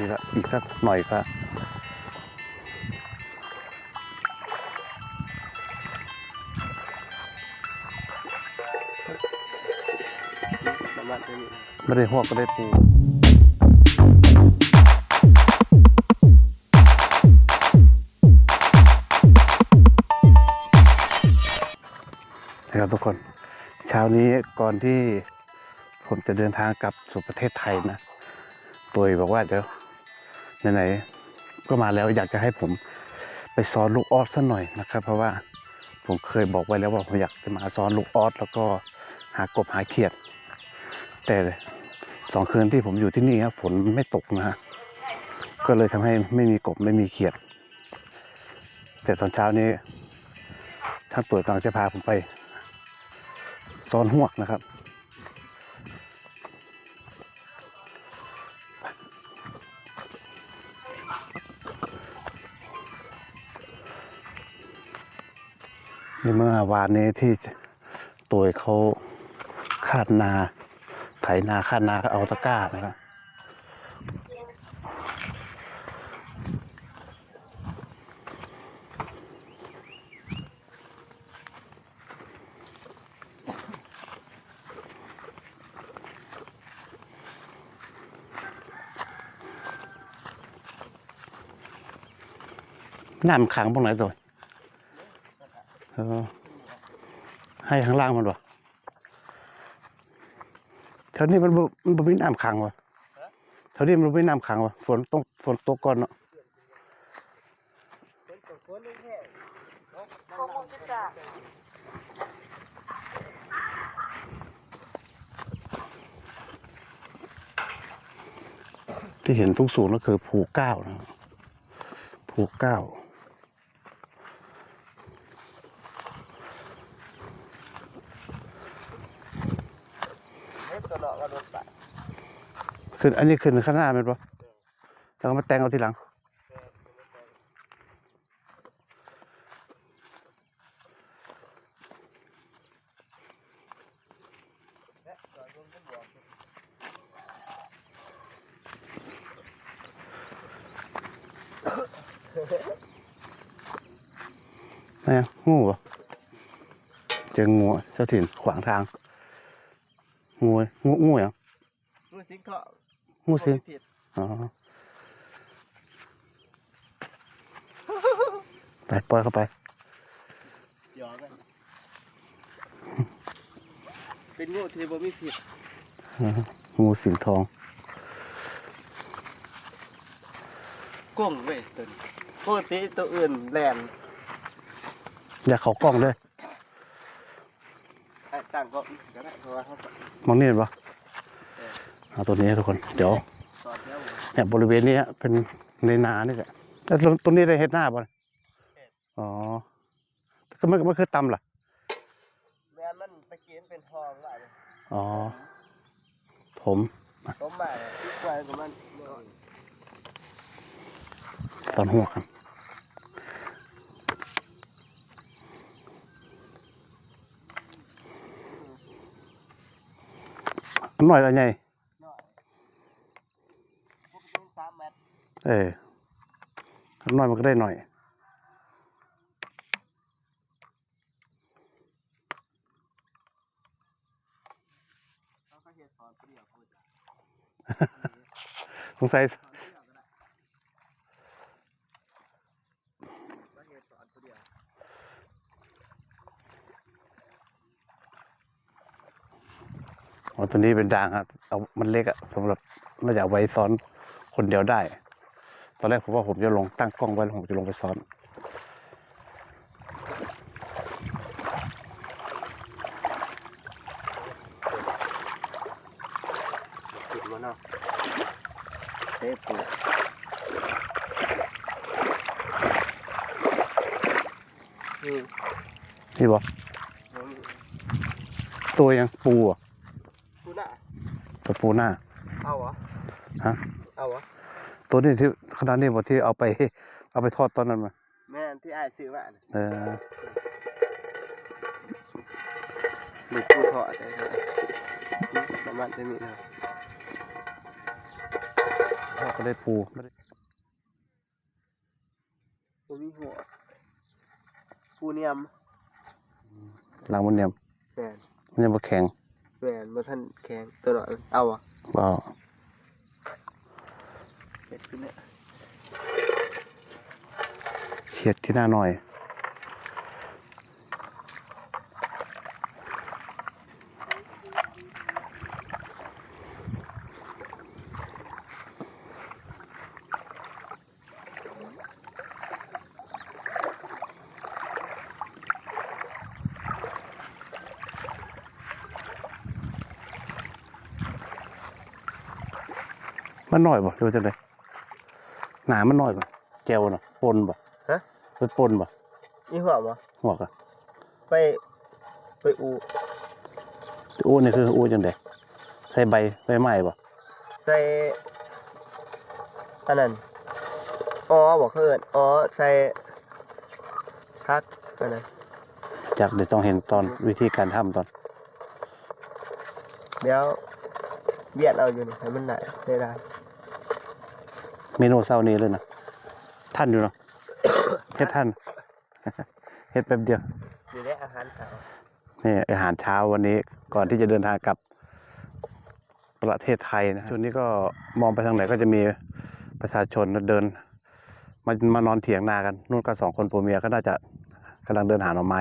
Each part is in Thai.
นี่ก็อีกสักหน่อยก็ประไม่ได้หวกก็ได้ปูนะครับทุกคน เช้านี้ก่อนที่ผมจะเดินทางกลับสู่ประเทศไทยนะ ตัวเอบอกว่าเดี๋ยว ไหนๆก็มาแล้วอยากจะให้ผมไปซ้อนลูกออสสักหน่อยนะครับ เพราะว่าผมเคยบอกไว้แล้วว่าผมอยากจะมาซ้อนลูกออสแล้วก็หากบหาเขียด แต่สองคืนที่ผมอยู่ที่นี่ครับฝนไม่ตกนะฮะก็เลยทำให้ไม่มีกบไม่มีเขียด แต่ตอนเช้านี้ช่างตรวจกำลังจะพาผมไปซ้อนหวกนะครับ นี่เมื่อวานนี้ที่ตัวเขาคาดนา ไถนาคาดนาก็เอาตะกร้านะครับน้ำขังตรงไหนตัว ให้ข้างล่างมันวะแถวนี้มันมันบ่มีน้ำขังวะแถวนี้มันบ่มีน้ำขังวะฝนต้องฝนตกก่อนเนาะที่เห็นทุกสูงก็คือภูเก้านะภูเก้า เฮ้ยตัวเนาะก็โดนตัด ขึ้น อันนี้ขึ้นข้างหน้าเป็นปะแล้วก็มาแต่งเอาทีหลังนี่นงูปะเจองูเจ้าถิ่นขวางทางงูงูงูอย่างงูสิงเถาะงูสิงผิดอ๋อไปปล่อยเข้าไปหยอกกันเป็นงูที่บ่มีผิดอ่างูสิงทองกุ้งเว้ยตัวนี้ปกติตัวอื่นแลนอย่าเขากล้องเลยไอ้ต่างก็ก็ได้เพราะว่าเขามองนี่เห็นปะ เอาตัวนี้ทุกคน เดี๋ยวสอนแล้วเนี่ยบริเวณนี้เป็นในนานี่แหละแต่ตรงตรงนี้ได้เห็ดหน้าป่ะอ๋อก็มันมันคือตำล่ะแม่นมันตะกี้มันเป็นทองหลายเลยอ๋อ ผมต้มมาเนี่ยที่ควายกับมันเนาะสอนหัวกันอันหน่อยละไง เนาะพวกเป็นสาม เมตรเอออันหน่อยมันก็ได้หน่อยเขาก็เฮ็ดสอนผู้เดียวเขาจะสงสัยสอนผู้เดียวก็ได้เขาเฮ็ดสอนผู้เดียวอ๋อตัวนี้เป็นด่างอะเอามันเล็กอะสำหรับน่าจะเอาไว้ซ้อนคนเดียวได้ ตอนแรกผมว่าผมจะลงตั้งกล้องไว้แล้วผมจะลงไปซ้อนติดมันเนาะเฮ้ยปูอืมนี่บอกมันตัวยังปูอะปูน่ะตัวปูหน้า เอาเหรอ ฮะ เอาเหรอ ตัวนี้ที่ขนาดนี้บอกที่เอาไป เอาไปทอดตอนนั้นมาแม่นที่อ้ายซื้อมาน่ะเออมีปูทอดได้ครับประมาณนี้นะก็ได้ปูไม่ได้บ่มีหัวปูเนียมหลังมันเนี่ยแม่นมันยังบ่แข็งแม่นบ่ทันแข็งตัวน้อยเอาอะบ่ เฮ็ดขึ้นเนี่ยเขียดที่หน้าหน่อยมันหน้อยบ่หรือว่าจังได หนามันน้อยบ่แจวเนาะปนบ่ฮะ ไปปนบ่มีหัวบ่หัวกะไป ไปอูอู้นี่คืออู้จังไดใส่ใบใบไม้บ่ใส่อันนั้นอ๋อบ่เขาเอิ้นอ๋อใส่พักอันนั้นจากเดี๋ยวต้องเห็นตอนวิธีการทำตอน เดี๋ยวเบียดเอาอยู่นี่ให้มันได้ได้ได้ เมนูเช้านี้เลยนะท่านอยู่เนาะเฮ็ดท่านเฮ็ดแป๊บเดียวอยู่ได้อาหารเช้านี่อาหารเช้าวันนี้ก่อนที่จะเดินทางกลับประเทศไทยนะช่วงนี้ก็มองไปทางไหนก็จะมีประชาชนเดินมามานอนเถียงนากันนู่นก็สองคนผัวเมียก็น่าจะกำลังเดินหาหน่อไม้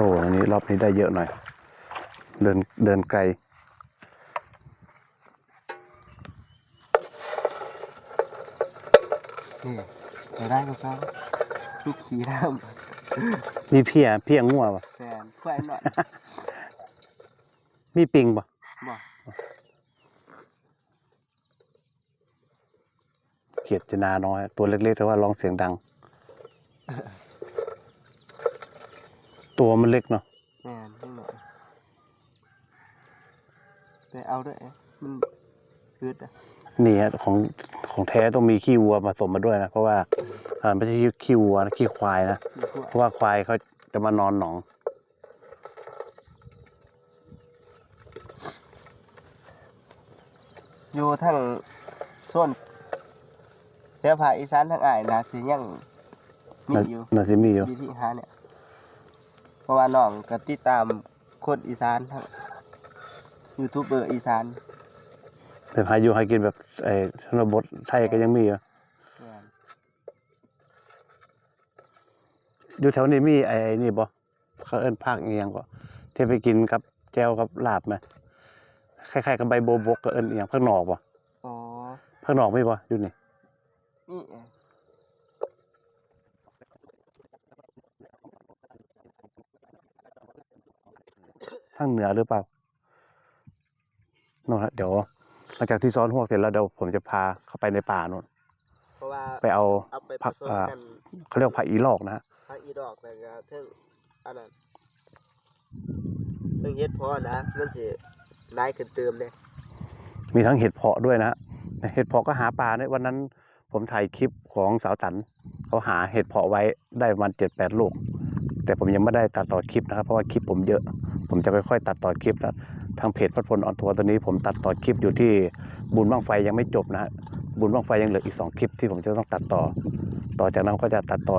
โอ้อันนี้รอบนี้ได้เยอะหน่อย เดินเดินไกล นี่ได้ได้ก็ครับลูกขี่น้มีเพียเพียงัวปะำแฟนแขวนหน่อย มีปิงปะบ่เขียดจะนาน้อย ตัวเล็กๆแต่ว่าร้องเสียงดัง ตัวมันเล็กเนาะแฟนนิดหน่อยแต่เอาด้วยมันอืดอะนี่ฮะของของแท้ต้องมีขี้วัวผสมมาด้วยนะเพราะว่าอ่าไม่ใช่ขี้ขี้วัวนะขี้ควายนะมีพวกเพราะว่าควายเขาจะมานอนหนอง อยู่ทั้งส่วนแถวภาคอีสานทั้งอ้ายนาสิยังมีน่าอยู่ น่าจะมีอยู่ วิธีหาเนี่ยเพ ราะว่าน้องก็ติดตามคนอีสานทั้งยูทูบเบอร์อีสานแต่พายุให้กินแบบไอ้ชนบทไทยก็ยังมีอยู่แม่นอยู่แถวนี้มีไอ้ไอ้นี่บ่เขาเอิ้นภาคเอียงก็ที่ไปกินกับแจวกับลาบไหมคล้ายๆกับใบโบบกก็เอิ้นเอียงภาคหนอกบ่อ๋อภาคหนอกมีบ่อยู่นี่นี่เอง ทางเหนือหรือเปล่าโน่นฮะเดี๋ยวหลังจากที่ซ้อนหวกเสร็จแล้วเดี๋ยวผมจะพาเข้าไปในป่าโน่นเพราะว่าไปเอาเอาไปผผักสมอ่ากันเขาเรียกว่าผักอีลอกนะฮะผักอีดอกแล้วก็เทิงอันนั้นเทิงเฮ็ดพอนะมันสินายขึ้นเติมเลยมีทั้งเห็ดเพาะด้วยนะฮะเห็ดเพาะก็หาปลาเนี่ยวันนั้น ผมถ่ายคลิปของสาวตันเขาหาเห็ดเพาะไว้ได้ประมาณเจ็ดแปดลูก แต่ผมยังไม่ได้ตัดต่อคลิปนะครับ เพราะว่าคลิปผมเยอะ ผมจะค่อยๆ ตัดต่อคลิปนะทางเพจพัดพลออนทัวร์ตอนนี้ผมตัดต่อคลิปอยู่ที่บุญบ้างไฟยังไม่จบนะฮะบุญบ้างไฟยังเหลืออีกสองคลิปที่ผมจะต้องตัดต่อ ต่อจากนั้นก็จะตัดต่อ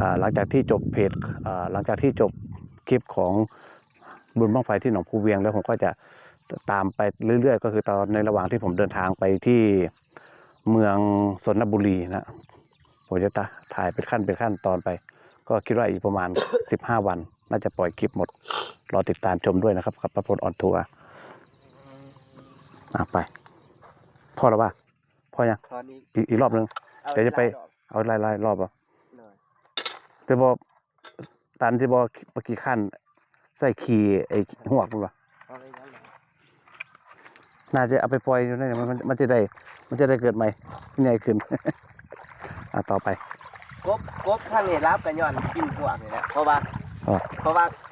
อหลังจากที่จบเพจหลังจากที่จบคลิปของบุญบ้างไฟที่หนองภูเวียง แล้วผมก็จะตามไปเรื่อยๆ ก็คือตอนในระหว่างที่ผมเดินทางไปที่เมืองสนบุรีนะผมจะถ่ายเป็นขั้นเป็นขั้นตอนไป ก็คิดว่าอีกประมาณ 15 วัน น่าจะปล่อยคลิปหมด รอติดตามชมด้วยนะครับกับประพลออนทัวร์อะไป พ่อแล้วป่ะพ่อยังตอนนี้อีกอีกรอบนึงอาเดี๋ยวจะไป หลาดอกเอาไล่ไล่รอบอะหน่อยจะบอกตันจะบอกเมื่อกี้ขั้นใส่ขี่ไอ้หัวกมันป่ะเอาไปยังหน่อยน่าจะเอาไปปล่อยอยู่นั่นแหละมันมันมันจะได้ มันจะได้เกิดใหม่ใหญ่ขึ้น อะต่อไป กบกบข้างนี้รับกันย้อนกินพวกนี่แหละเพราะว่า อ๋อ เพราะว่าเ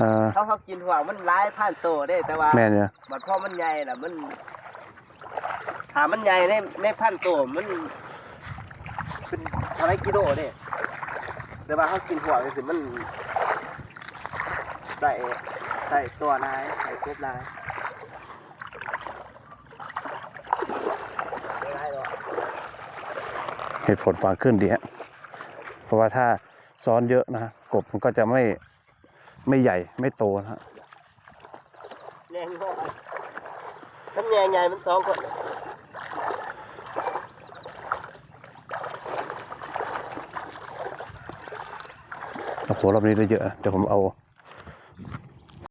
อ่อเขาเขากินพวกมันร้ายผ่านโตได้แต่ว่าแม่เนี่ยมันพอมันใหญ่น่ะมันถามมันใหญ่ในในพันโตมันเป็นอะไรกิโลเด้แต่ว่าเขากินหัวก็คือมันใส่ใส่ตัวนายใส่กบนายไม่ได้หรอกเหตุผลฟังขึ้นดีฮะเพราะว่าถ้าซ้อนเยอะนะกบมันก็จะไม่ ไม่ใหญ่ไม่โตนะฮะแรงงอน้ำแยงใหญ่มันสองคนโอ้โหรอบนี้ได้เยอะเดี๋ยวผมเอา